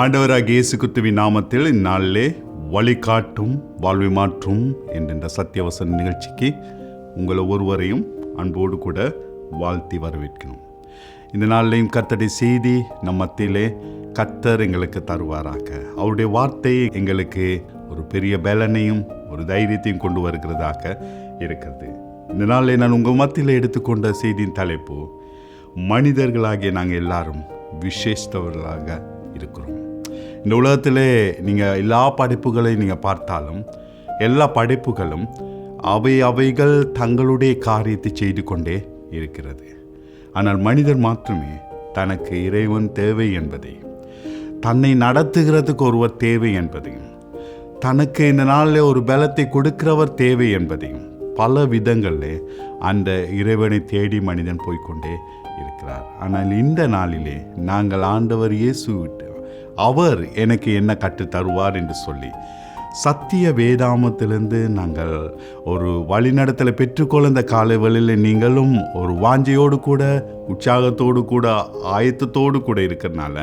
ஆண்டவராக இயேசு கிறிஸ்துவின் நாமத்தில் இந்நாளிலே வழிகாட்டும் வாழ்வை மாற்றும் என்கின்ற சத்தியவசன நிகழ்ச்சிக்கு உங்களை ஒருவரையும் அன்போடு கூட வாழ்த்தி வரவேற்கணும் இந்த நாளிலையும் கர்த்தருடைய செய்தி நம் மத்தியிலே கர்த்தர் எங்களுக்கு தருவாராக. அவருடைய வார்த்தை எங்களுக்கு ஒரு பெரிய பலனையும் ஒரு தைரியத்தையும் கொண்டு வருகிறதாக இருக்கிறது. இந்த நாளில் நான் உங்கள் மத்தியில் எடுத்துக்கொண்ட செய்தியின் தலைப்பு மனிதர்களாகிய நாங்கள் எல்லாரும் விசேஷத்தவர்களாக இருக்கிறோம். இந்த உலகத்திலே நீங்கள் எல்லா படைப்புகளையும் நீங்கள் பார்த்தாலும் எல்லா படைப்புகளும் அவை அவைகள் தங்களுடைய காரியத்தை செய்து கொண்டே இருக்கிறது. ஆனால் மனிதர் மாத்திரமே தனக்கு இறைவன் தேவை என்பதையும் தன்னை நடத்துகிறதுக்கு ஒருவர் தேவை என்பதையும் தனக்கு இந்த நாளில் ஒரு பலத்தை கொடுக்கிறவர் தேவை என்பதையும் பல விதங்களில் அந்த இறைவனை தேடி மனிதன் போய்க்கொண்டே இருக்கிறார். ஆனால் இந்த நாளிலே நாங்கள் ஆண்டவர் இயேசு விட்டு அவர் எனக்கு என்ன கற்று தருவார் என்று சொல்லி சத்திய வேதாமத்திலிருந்து நாங்கள் ஒரு வழிநடத்தலை பெற்றுக்கொள்ள இந்த காலைவெளியில் நீங்களும் ஒரு வாஞ்சையோடு கூட உற்சாகத்தோடு கூட ஆயத்தத்தோடு கூட இருக்கிறனால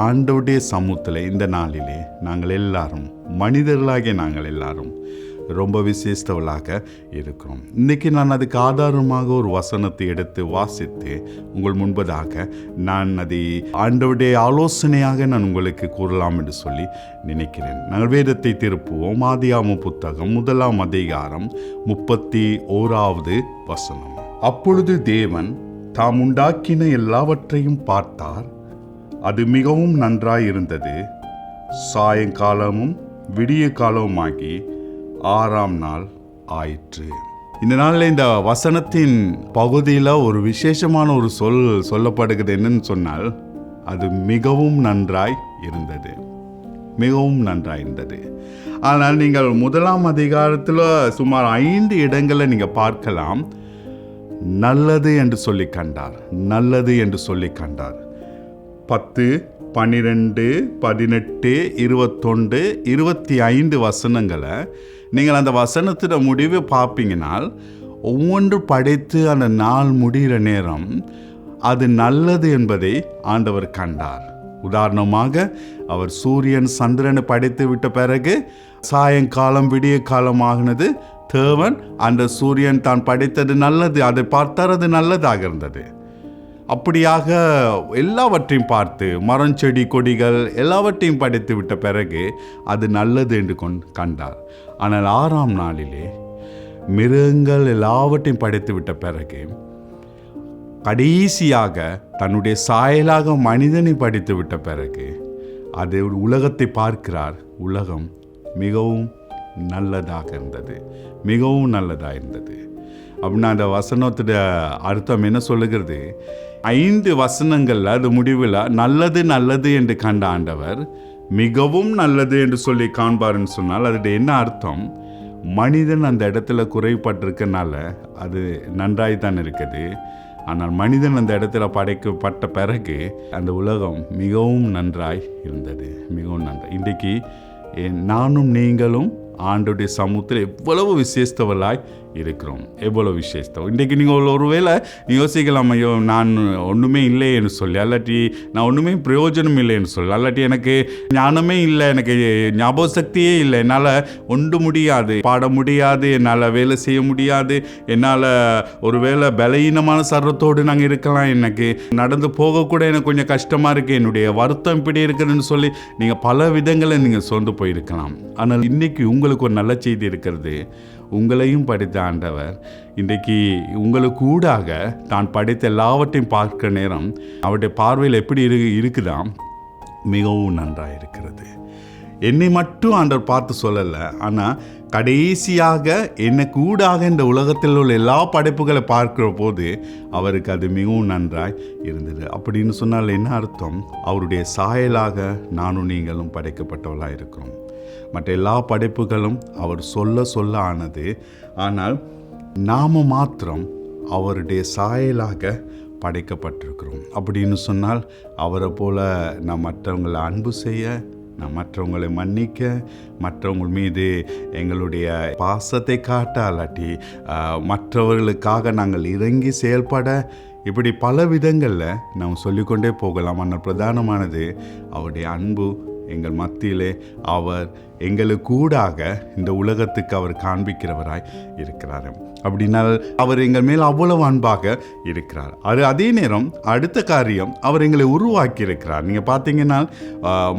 ஆண்டவுடைய சமூகத்தில் இந்த நாளிலே நாங்கள் எல்லாரும் மனிதர்களாகிய நாங்கள் எல்லாரும் ரொம்ப விசேஷத்தவளாக இருக்கிறோம் இன்றைக்கி நான் அதுக்கு ஆதாரமாக ஒரு வசனத்தை எடுத்து வாசித்து உங்கள் முன்பதாக நான் அதை ஆண்டவுடைய ஆலோசனையாக நான் உங்களுக்கு கூறலாம் என்று சொல்லி நினைக்கிறேன். நாங்கள் வேதத்தை திருப்புவோம். ஆதியாம புத்தகம் முதலாம் அதிகாரம் முப்பத்தி ஓராவது வசனம். அப்பொழுது தேவன் தாம் உண்டாக்கின எல்லாவற்றையும் பார்த்தார். அது மிகவும் நன்றாயிருந்தது. சாயங்காலமும் விடிய காலமுமாகி ஆறாம் நாள் ஆயிற்று. இந்த நாளில் இந்த வசனத்தின் பகுதியில் ஒரு விசேஷமான ஒரு சொல் சொல்லப்படுகிறது என்னன்னு சொன்னால் அது மிகவும் நன்றாய் இருந்தது. மிகவும் நன்றாக இருந்தது. ஆனால் நீங்கள் முதலாம் அதிகாரத்தில் சுமார் ஐந்து இடங்களில் நீங்கள் பார்க்கலாம். நல்லது என்று சொல்லி கண்டார். நல்லது என்று சொல்லி கண்டார். பத்து பன்னிரெண்டு பதினெட்டு இருபத்தொண்டு இருபத்தி ஐந்து வசனங்களை நீங்கள் அந்த வசனத்தில் முடிவு பார்ப்பீங்கனால் ஒவ்வொன்று படைத்து அந்த நாள் முடிகிற நேரம் அது நல்லது என்பதை ஆண்டவர் கண்டார். உதாரணமாக அவர் சூரியன் சந்திரனை படைத்து விட்ட பிறகு சாயங்காலம் விடிய காலம் ஆகினது. தேவன் அந்த சூரியன் தான் படைத்தது நல்லது அதை பார்த்தார் அது நல்லதாக இருந்தது. அப்படியாக எல்லாவற்றையும் பார்த்து மரம் செடி கொடிகள் எல்லாவற்றையும் படைத்து விட்ட பிறகு அது நல்லது என்று கொண் கண்டார். ஆனால் ஆறாம் நாளிலே மிருகங்கள் எல்லாவற்றையும் படைத்து விட்ட பிறகு கடைசியாக தன்னுடைய சாயலாக மனிதனை படித்து விட்ட பிறகு அது உலகத்தை பார்க்கிறார். உலகம் மிகவும் நல்லதாக இருந்தது. மிகவும் நல்லதாக இருந்தது. அப்படின்னா அந்த வசனத்துடைய அர்த்தம் என்ன சொல்லுகிறது? ஐந்து வசனங்களில் அது முடிவில் நல்லது நல்லது என்று கண்ட ஆண்டவர் மிகவும் நல்லது என்று சொல்லி காண்பாருன்னு சொன்னால் அதோட என்ன அர்த்தம்? மனிதன் அந்த இடத்துல குறைபட்டிருக்கனால அது நன்றாய் தான் இருக்குது. ஆனால் மனிதன் அந்த இடத்துல படைக்கப்பட்ட பிறகு அந்த உலகம் மிகவும் நன்றாய் இருந்தது. மிகவும் நன்றாய். இன்றைக்கு நானும் நீங்களும் ஆண்டுடைய சமூகத்தில் எவ்வளவு விசேஷத்தவர்களாய் இருக்கிறோம். எவ்வளோ விசேஷத்தம் இன்றைக்கு நீங்கள் ஒருவேளை யோசிக்கலாம் ஐயோ நான் ஒன்றுமே இல்லைன்னு சொல்லி அல்லாட்டி நான் ஒன்றுமே பிரயோஜனம் இல்லைன்னு சொல்லி அல்லாட்டி எனக்கு ஞானமே இல்லை எனக்கு ஞாபக சக்தியே இல்லை. என்னால் ஒன்று முடியாது பாட முடியாது என்னால் வேலை செய்ய முடியாது என்னால் ஒரு வேலை பலகீனமான சர்வத்தோடு நாங்கள் இருக்கலாம் எனக்கு நடந்து போகக்கூட எனக்கு கொஞ்சம் கஷ்டமாக இருக்குது என்னுடைய வருத்தம் இப்படி இருக்குதுன்னு சொல்லி நீங்கள் பல விதங்களை நீங்கள் சொந்து போயிருக்கலாம். ஆனால் இன்றைக்கி உங்களுக்கு ஒரு நல்ல செய்தி இருக்கிறது. உங்களையும் படித்த ஆண்டவர் இன்றைக்கு உங்களுக்கு ஊடாக தான் படைத்த எல்லாவற்றையும் பார்க்க நேரம் அவருடைய பார்வையில் எப்படி இரு இருக்குதாம்? மிகவும் நன்றாக இருக்கிறது என்னை மட்டும் ஆண்டவர் பார்த்து சொல்லலை ஆனால் கடைசியாக என்னை கூடாக இந்த உலகத்தில் உள்ள எல்லா படைப்புகளை பார்க்கிற போது அவருக்கு அது மிகவும் நன்றாய் இருந்தது. அப்படின்னு சொன்னால் என்ன அர்த்தம்? அவருடைய சாயலாக நானும் நீங்களும் படைக்கப்பட்டவளாக இருக்கிறோம் மற்ற எல்லா படைப்புகளும் அவர் சொல்ல சொல்ல ஆனது. ஆனால் நாம் மாத்திரம் அவருடைய சாயலாக படைக்கப்பட்டிருக்கிறோம். அப்படின்னு சொன்னால் அவரை போல நாம் மற்றவங்களை அன்பு செய்ய நாம் மற்றவங்களை மன்னிக்க மற்றவங்க மீது எங்களுடைய பாசத்தை காட்ட அல்லாட்டி மற்றவர்களுக்காக நாங்கள் இறங்கி செயல்பட இப்படி பல விதங்களில் நாம் சொல்லிக்கொண்டே போகலாம். ஆனால் பிரதானமானது அவருடைய அன்பு எங்கள் மத்தியிலே அவர் எங்களுக்கு கூடாக இந்த உலகத்துக்கு அவர் காண்பிக்கிறவராய் இருக்கிறார். அப்படின்னால் அவர் எங்கள் மேல் அவ்வளவு அன்பாக இருக்கிறார். அது அதே நேரம் அடுத்த காரியம் அவர் எங்களை உருவாக்கி இருக்கிறார் நீங்கள் பார்த்தீங்கன்னா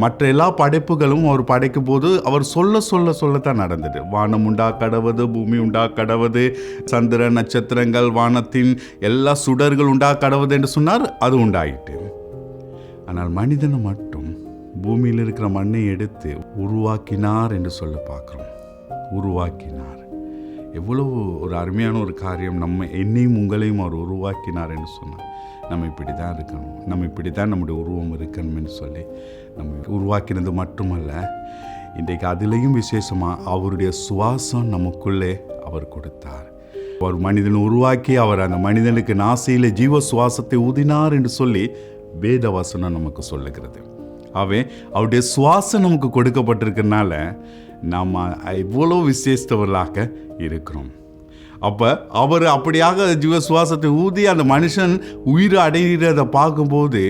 மற்ற எல்லா படைப்புகளும் அவர் படைக்கும் போது அவர் சொல்ல சொல்ல சொல்லத்தான் நடந்தது. வானம் உண்டா கடவுது பூமி உண்டா கடவுது சந்திர நட்சத்திரங்கள் வானத்தின் எல்லா சுடர்கள் உண்டா கடவுது என்று சொன்னார். அது உண்டாயிட்டு ஆனால் மனிதனை மட்டும் பூமியில் இருக்கிற மண்ணை எடுத்து உருவாக்கினார் என்று சொல்ல பார்க்குறோம். உருவாக்கினார். எவ்வளவு ஒரு அருமையான ஒரு காரியம் நம்ம என்னையும் உங்களையும் அவர் உருவாக்கினார் என்று சொன்னார் நம்ம இப்படி தான் இருக்கணும். நம்ம இப்படி தான் நம்முடைய உருவம் இருக்கணும்னு சொல்லி நம்ம உருவாக்கினது மட்டுமல்ல இன்றைக்கு அதுலேயும் விசேஷமாக அவருடைய சுவாசம் நமக்குள்ளே அவர் கொடுத்தார். ஒரு மனிதனை உருவாக்கி அவர் அந்த மனிதனுக்கு நாசியில் ஜீவ சுவாசத்தை ஊதினார் என்று சொல்லி வேத வசனம் நமக்கு சொல்லுகிறது. அவன் அவருடைய சுவாசம் நமக்கு கொடுக்கப்பட்டிருக்கனால நாம் இவ்வளோ விசேஷத்தவர்களாக இருக்கிறோம். அப்போ அவர் அப்படியாக ஜீவ சுவாசத்தை ஊதி அந்த மனுஷன் உயிர் அடைகிறத பார்க்கும்போது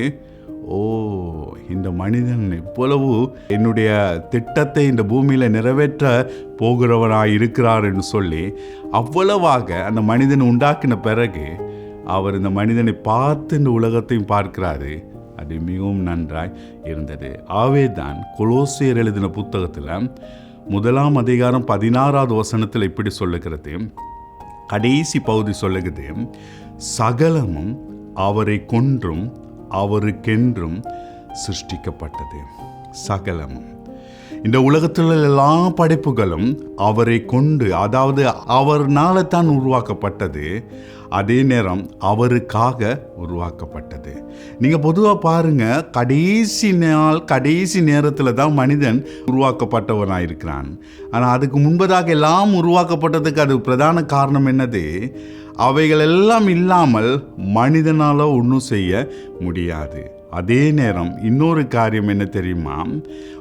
ஓ இந்த மனிதன் இவ்வளவு என்னுடைய திட்டத்தை இந்த பூமியில் நிறைவேற்ற போகிறவராக இருக்கிறார் என்று சொல்லி அவ்வளவாக அந்த மனிதன் உண்டாக்கின பிறகு அவர் இந்த மனிதனை பார்த்து இந்த உலகத்தையும் பார்க்கிறாரு. அது மிகவும் நன்றாய் இருந்தது. ஆவே தான் கொலோசியர் எழுதின புத்தகத்தில் முதலாம் அதிகாரம் பதினாறாவது வசனத்தில் இப்படி சொல்லுகிறது. கடைசி பகுதி சொல்லுகிறது சகலமும் அவரை கொன்றும் அவருக்கென்றும் சிருஷ்டிக்கப்பட்டது. சகலமும். இந்த உலகத்தில் எல்லா படைப்புகளும் அவரை கொண்டு அதாவது அவர்னால தான் உருவாக்கப்பட்டது அதே நேரம் அவருக்காக உருவாக்கப்பட்டது. நீங்கள் பொதுவாக பாருங்க கடைசி நாள் கடைசி நேரத்தில் தான் மனிதன் உருவாக்கப்பட்டவனாக இருக்கிறான். ஆனால் அதுக்கு முன்பதாக எல்லாம் உருவாக்கப்பட்டதுக்கு அது பிரதான காரணம் என்னது? அவைகள் எல்லாம் இல்லாமல் மனிதனால் ஒன்றும் செய்ய முடியாது. அதே நேரம் இன்னொரு காரியம் என்ன தெரியுமா?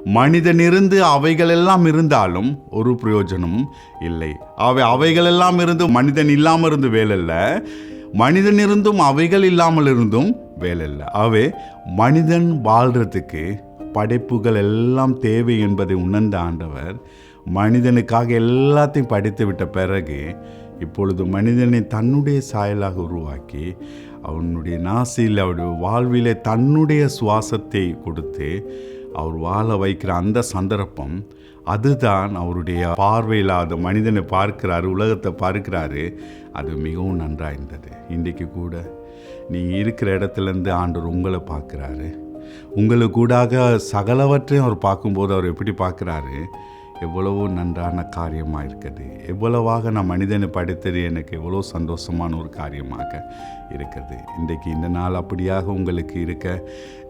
மனிதனிருந்து அவைகளெல்லாம் அவைகள் எல்லாம் இருந்தாலும் ஒரு பிரயோஜனமும் இல்லை. அவை அவைகள் எல்லாம் இருந்து மனிதன் இல்லாமல் இருந்து வேலை இல்லை மனிதனிருந்தும் அவைகள் இல்லாமல் இருந்தும் வேலைல்ல. அவை மனிதன் வாழ்கிறதுக்கு படைப்புகள் எல்லாம் தேவை என்பதை உணர்ந்த ஆண்டவர் மனிதனுக்காக எல்லாத்தையும் படைத்து விட்ட பிறகு இப்பொழுது மனிதனை தன்னுடைய சாயலாக உருவாக்கி அவனுடைய நாசியில் அவருடைய வாழ்விலே தன்னுடைய சுவாசத்தை கொடுத்து அவர் வாழ வைக்கிற அந்த சந்தர்ப்பம் அதுதான் அவருடைய பார்வையில் அந்த மனிதனை பார்க்கிறாரு உலகத்தை பார்க்கிறாரு. அது மிகவும் நன்றாக இருந்தது இன்றைக்கு கூட நீ இருக்கிற இடத்துலேருந்து ஆண்டவர் உங்களை பார்க்குறாரு. உங்களுக்கு கூடாக சகலவற்றையும் அவர் பார்க்கும்போது அவர் எப்படி பார்க்குறாரு? எவ்வளவோ நன்றான காரியமாக இருக்குது எவ்வளவாக நான் மனிதனை படைத்தது எனக்கு எவ்வளோ சந்தோஷமான ஒரு காரியமாக இருக்குது இன்றைக்கு இந்த நாள் அப்படியாக உங்களுக்கு இருக்க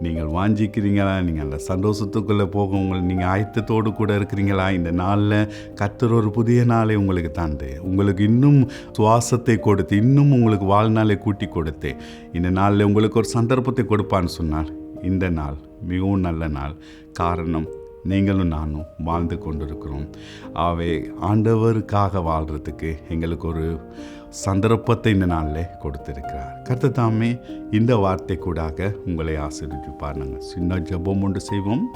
நீங்கள் வாஞ்சிக்கிறீங்களா? நீங்கள் அந்த சந்தோஷத்துக்குள்ளே போக உங்கள் நீங்கள் ஆயத்தத்தோடு கூட இருக்கிறீங்களா? இந்த நாளில் கத்துற ஒரு புதிய நாளை உங்களுக்கு தாண்டு உங்களுக்கு இன்னும் சுவாசத்தை கொடுத்து இன்னும் உங்களுக்கு வாழ்நாளை கூட்டி கொடுத்து இந்த நாளில் உங்களுக்கு ஒரு சந்தர்ப்பத்தை கொடுப்பான்னு சொன்னார். இந்த நாள் மிகவும் நல்ல நாள். காரணம் நீங்களும் நானும் வாழ்ந்து கொண்டிருக்கிறோம். ஆவே ஆண்டவருக்காக வாழ்கிறதுக்கு எங்களுக்கு ஒரு சந்தர்ப்பத்தை இந்த நாளில் கொடுத்திருக்கிறார். கர்த்தர் தாமே இந்த வார்த்தை கூடாக உங்களை ஆசீர்வதிப்பார். நாங்கள் சின்ன ஜெபம் ஒன்று செய்வோம்.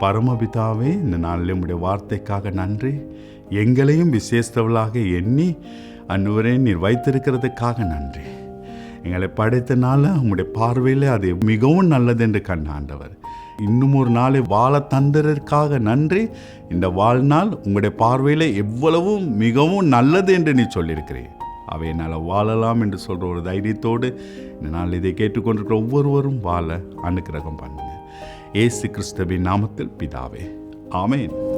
பரமபிதாவே இந்த நாளில் உடைய வார்த்தைக்காக நன்றி. எங்களையும் விசேஷத்தவளாக எண்ணி அன்றுவரே நீர் வைத்திருக்கிறதுக்காக நன்றி. எங்களை படைத்தனால உங்களுடைய பார்வையில் அது மிகவும் நல்லது என்று கண்ணாண்டவர் இன்னும் ஒரு நாளை வாழ தந்ததற்காக நன்றி. இந்த வாழ்நாள் உங்களுடைய பார்வையில் எவ்வளவும் மிகவும் நல்லது என்று நீ சொல்லியிருக்கிறேன் அவை என்னால் வாழலாம் என்று சொல்கிற ஒரு தைரியத்தோடு இந்த நாள் இதை கேட்டுக்கொண்டிருக்கிற ஒவ்வொருவரும் வாழ அனுக்கிரகம் பண்ணுங்க. ஏசு கிறிஸ்தவின் நாமத்தில் பிதாவே. ஆமேன்.